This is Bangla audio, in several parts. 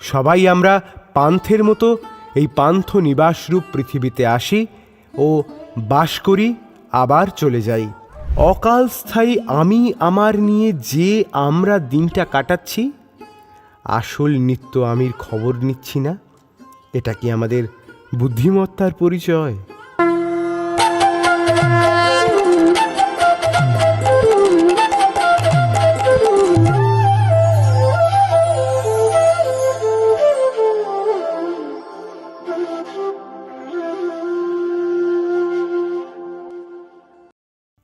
সবাই আমরা পান্থের মতো এই পান্থ নিবাসরূপ পৃথিবীতে আসি ও বাস করি, আবার চলে যাই। অকাল স্থায়ী আমি আমার নিয়ে যে আমরা দিনটা কাটাচ্ছি, আসল নিত্য আমির খবর নিচ্ছি না। এটা কি আমাদের বুদ্ধিমত্তার পরিচয়?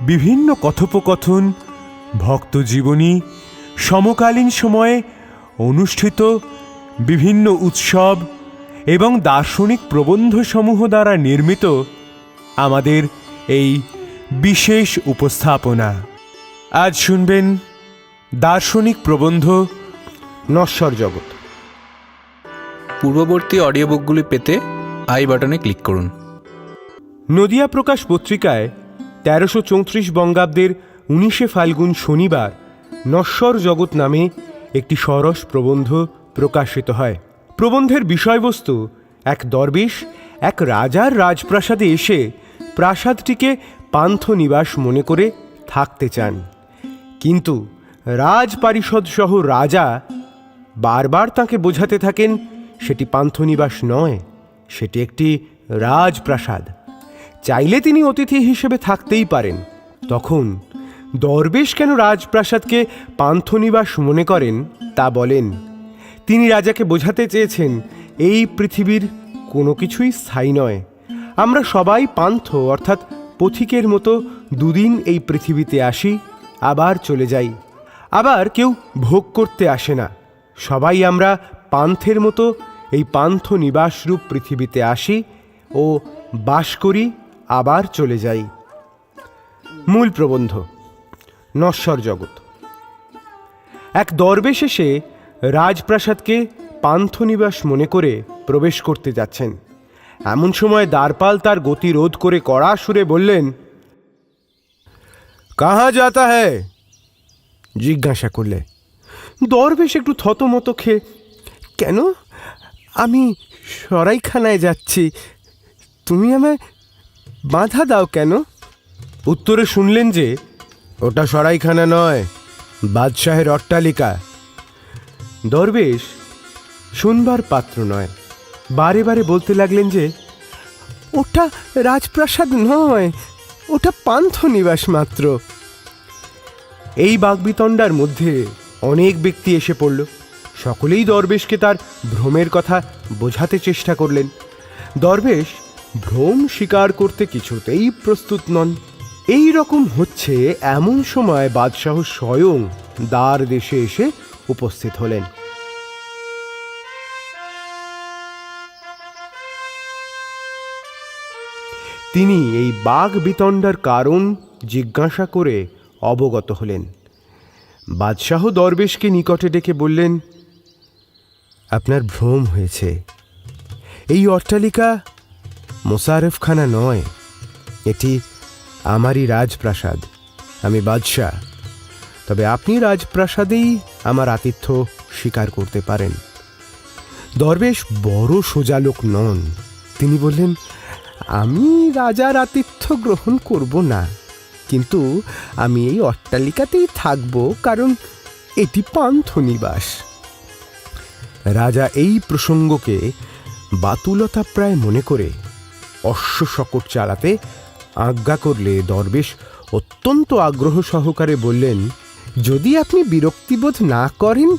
বিভিন্ন কথোপকথন ভক্ত জীবনী সমকালীন সময়ে অনুষ্ঠিত বিভিন্ন উৎসব এবং দার্শনিক প্রবন্ধসমূহ দ্বারা নির্মিত আমাদের এই বিশেষ উপস্থাপনা। আজ শুনবেন দার্শনিক প্রবন্ধ নশ্বর জগৎ। পূর্ববর্তী অডিও বুকগুলি পেতে আই বাটনে ক্লিক করুন। নদিয়া প্রকাশ পত্রিকায় তেরোশো চৌত্রিশ বঙ্গাব্দের উনিশে ফাল্গুন শনিবার নশ্বর জগৎ নামে একটি সরস প্রবন্ধ প্রকাশিত হয়। প্রবন্ধের বিষয়বস্তু, এক দরবেশ, এক রাজার রাজপ্রাসাদে এসে প্রাসাদটিকে পান্থ নিবাস মনে করে থাকতে চান। কিন্তু রাজপারিষদ সহ রাজা বারবার তাকে বোঝাতে থাকেন, সেটি পান্থনিবাস নয়, সেটি একটি রাজপ্রাসাদ। চাইলে তিনি অতিথি হিসেবে থাকতেই পারেন। তখন দরবেশ কেন রাজপ্রাসাদকে পান্থনিবাস মনে করেন তা বলেন। তিনি রাজাকে বোঝাতে চেয়েছেন, এই পৃথিবীর কোনো কিছুই স্থায়ী নয়। আমরা সবাই পান্থ, অর্থাৎ পথিকের মতো দুদিন এই পৃথিবীতে আসি, আবার চলে যাই। আবার কেউ ভোগ করতে আসে না। সবাই আমরা পান্থের মতো এই পান্থ নিবাসরূপ পৃথিবীতে আসি ও বাস করি আবার চলে যাই। মূল প্রবন্ধ, নশ্বর জগৎ। এক দরবেশ এসে রাজপ্রাসাদকে পান্থনিবাস মনে করে প্রবেশ করতে যাচ্ছেন। এমন সময় দ্বারপাল তার গতি রোধ করে কড়া সুরে বললেন, কাহা যাতা হ্যায়? জিজ্ঞাসা করলে, দরবেশ একটু থতমত খেয়ে, কেন? আমি সরাইখানায় যাচ্ছি। তুমি আমায় বাধা দাও কেন? উত্তরে শুনলেন যে ওটা সরাইখানা নয় বাদশাহের অট্টালিকা। দরবেশ শুনবার পাত্র নয়। বারে বারে বলতে লাগলেন যে ওটা রাজপ্রাসাদ নয় ওটা পান্থ নিবাস মাত্র। এই বাগবিতণ্ডার মধ্যে অনেক ব্যক্তি এসে পড়ল। সকলেই দরবেশকে তার ভ্রমের কথা বোঝাতে চেষ্টা করলেন। দরবেশ ভ্রম স্বীকার করতে কিছুতেই প্রস্তুত নন। এই রকম হচ্ছে এমন সময় বাদশাহ স্বয়ং দ্বার দেশে এসে উপস্থিত হলেন। তিনি এই বাঘ বিতণ্ডার কারণ জিজ্ঞাসা করে অবগত হলেন। বাদশাহ দরবেশকে নিকটে ডেকে বললেন, আপনার ভ্রম হয়েছে। এই অট্টালিকা মোশারফখানা নয়, এটি আমারই রাজপ্রাসাদ, আমি বাদশাহ। তবে আপনি রাজপ্রাসাদেই আমার আতিথ্য স্বীকার করতে পারেন। দরবেশ বড় সোজা লোক নন। তিনি বললেন, আমি রাজার আতিথ্য গ্রহণ করব না, কিন্তু আমি এই অট্টালিকাতেই থাকব, কারণ এটি পান্থ নিবাস রাজা এই প্রসঙ্গকে বাতুলতা প্রায় মনে করে অশ্ব শকট চালাতে আজ্ঞা করলে দরবেশ অত্যন্ত আগ্রহ সহকারে বললেন, যদি আপনি বিরক্তিবোধ না করেন,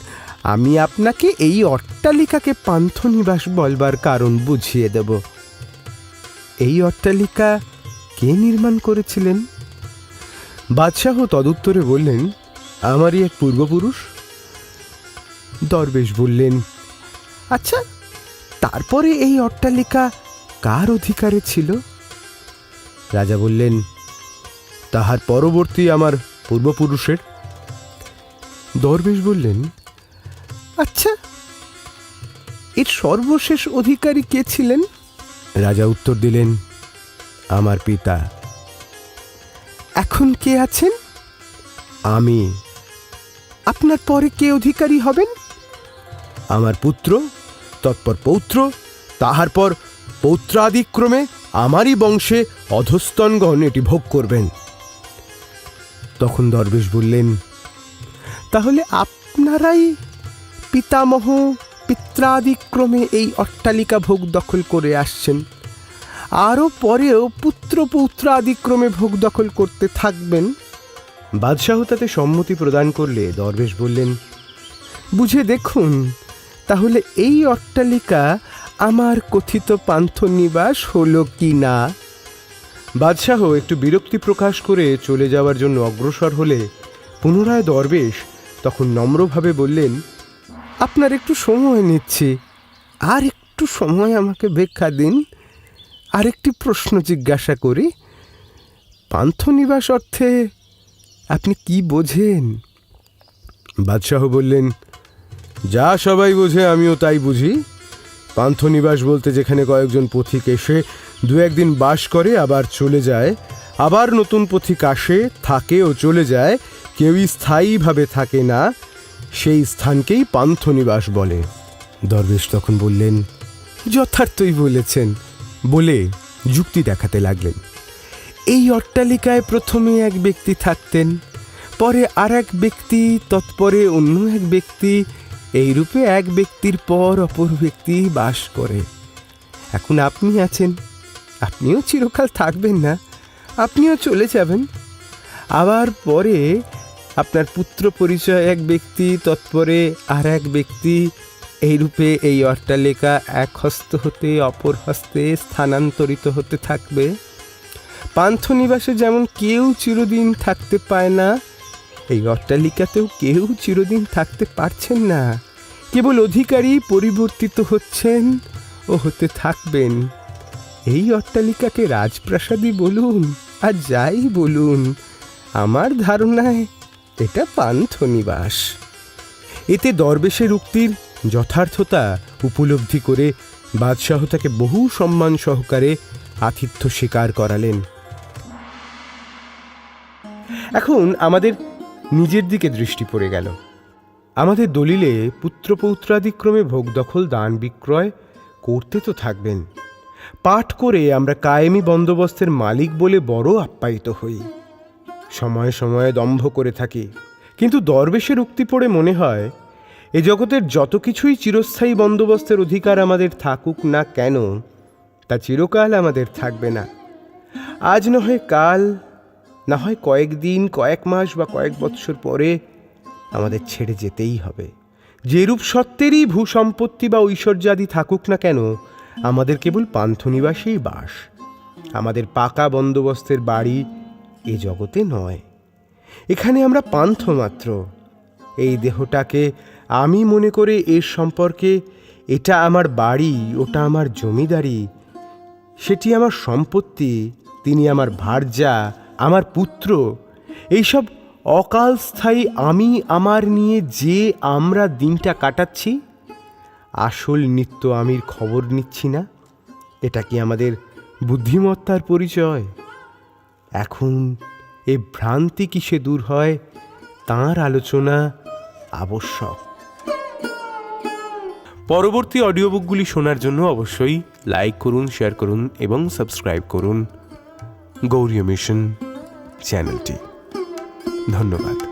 আমি আপনাকে এই অট্টালিকাকে পান্থনিবাস বলবার কারণ বুঝিয়ে দেব। এই অট্টালিকা কে নির্মাণ করেছিলেন? বাদশাহ তদুত্তরে বললেন, আমারই এক পূর্বপুরুষ। দরবেশ বললেন আচ্ছা তারপরে এই অট্টালিকা কার অধিকারে ছিল? রাজা বললেন, তাহার পরবর্তী আমার পূর্বপুরুষের। দরবেশ বললেন আচ্ছা এর সর্বশেষ অধিকারী কে ছিলেন? রাজা উত্তর দিলেন, আমার পিতা। এখন কে আছেন? আমি। আপনার পরে কে অধিকারী হবেন? আমার পুত্র, তৎপর পৌত্র, তাহার পর পৌত্রাদিক্রমে আমারই বংশে অধস্তনগণ এটি ভোগ করবেন। তখন দরবেশ বললেন, তাহলে আপনারাই পিতামহ পিত্রাদিক্রমে এই অট্টালিকা ভোগ দখল করে আসছেন। আরও পরেও পুত্র পৌত্রাদিক্রমে ভোগ দখল করতে থাকবেন? বাদশাহ তাতে সম্মতি প্রদান করলে দরবেশ বললেন, বুঝে দেখুন, তাহলে এই অট্টালিকা আমার কথিত পান্থনিবাস হলো কি না বাদশাহ একটু বিরক্তি প্রকাশ করে চলে যাওয়ার জন্য অগ্রসর হলে পুনরায় দরবেশ তখন নম্রভাবে বললেন, আপনার একটু সময় নিচ্ছি। আর একটু সময় আমাকে ব্যাখ্যা দিন। আরেকটি প্রশ্ন জিজ্ঞাসা করি। পান্থনিবাস অর্থে আপনি কি বোঝেন? বাদশাহ বললেন, যা সবাই বোঝে আমিও তাই বুঝি। পান্থনিবাস বলতে যেখানে কয়েকজন পথিক এসে দু একদিন বাস করে, আবার চলে যায়। আবার নতুন পথিক আসে, থাকে ও চলে যায়। কেউই স্থায়ীভাবে থাকে না। সেই স্থানকেই পান্থনিবাস বলে। দরবেশ তখন বললেন, যথার্থই বলেছেন। বলে যুক্তি দেখাতে লাগলেন। এই অট্টালিকায় প্রথমে এক ব্যক্তি থাকতেন, পরে আর এক ব্যক্তি, তৎপরে অন্য এক ব্যক্তি এই রূপে এক ব্যক্তির পর অপর ব্যক্তি বাস করে। এখন আপনি আছেন। আপনিও চিরকাল থাকবেন না। আপনিও চলে যাবেন। আবার পরে আপনার পুত্র পরিচয় এক ব্যক্তি, তৎপরে আর এক ব্যক্তি এই রূপে এই অট্টালিকা এক হস্ত হতে অপর হস্তে স্থানান্তরিত হতে থাকবে। পান্থনিবাসে যেমন কেউ চিরদিন থাকতে পায় না এই অট্টালিকাতেও কেউ চিরদিন থাকতে পারছেন না। কেবল অধিকারী পরিবর্তিত হচ্ছেন ও হতে থাকবেন। এই অট্টালিকাকে রাজপ্রাসাদই বলুন, আর যাই বলুন, আমার ধারণায় এটা পান্থনিবাস। এতে দরবেশের উক্তির যথার্থতা উপলব্ধি করে বাদশাহ তাকে বহু সম্মান সহকারে আতিথ্য স্বীকার করালেন। এখন আমাদের নিজের দিকে দৃষ্টি পড়ে গেল। আমাদের দলিলে পুত্রপৌত্রাদিক্রমে ভোগ দখল, দান বিক্রয় করতে তো থাকবেন। পাঠ করে আমরা কায়েমি বন্দোবস্তের মালিক বলে বড় আপ্যায়িত হই। সময়ে সময়ে দম্ভ করে থাকি। কিন্তু দরবেশের উক্তি পড়ে মনে হয়, এ জগতের যত কিছুই চিরস্থায়ী বন্দোবস্তের অধিকার আমাদের থাকুক না কেন, তা চিরকাল আমাদের থাকবে না। আজ না হয় কাল না হয় কয়েকদিন কয়েক মাস বা কয়েক বৎসর পরে আমাদের ছেড়ে যেতেই হবে। যেরূপ সত্ত্বেরই ভূসম্পত্তি বা ঐশ্বর্যাদি থাকুক না কেন, আমাদের কেবল পান্থনিবাসেই বাস। আমাদের পাকা বন্দোবস্তের বাড়ি এ জগতে নয়। এখানে আমরা পান্থ মাত্র। এই দেহটাকে আমি মনে করে এর সম্পর্কে এটা আমার বাড়ি, ওটা আমার জমিদারি, সেটি আমার সম্পত্তি, তিনি আমার ভার্যা আমার পুত্র, এইসব অকাল স্থায়ী আমি আমার নিয়ে যে আমরা দিনটা কাটাচ্ছি, আসল নিত্য আমির খবর নিচ্ছি না। এটা কি আমাদের বুদ্ধিমত্তার পরিচয়? এখন এ ভ্রান্তি কিসে দূর হয়, তাঁর আলোচনা আবশ্যক। পরবর্তী অডিও বুকগুলি শোনার জন্য অবশ্যই লাইক করুন, শেয়ার করুন এবং সাবস্ক্রাইব করুন। গৌরী মিশন। চ্যানেলটি। ধন্যবাদ।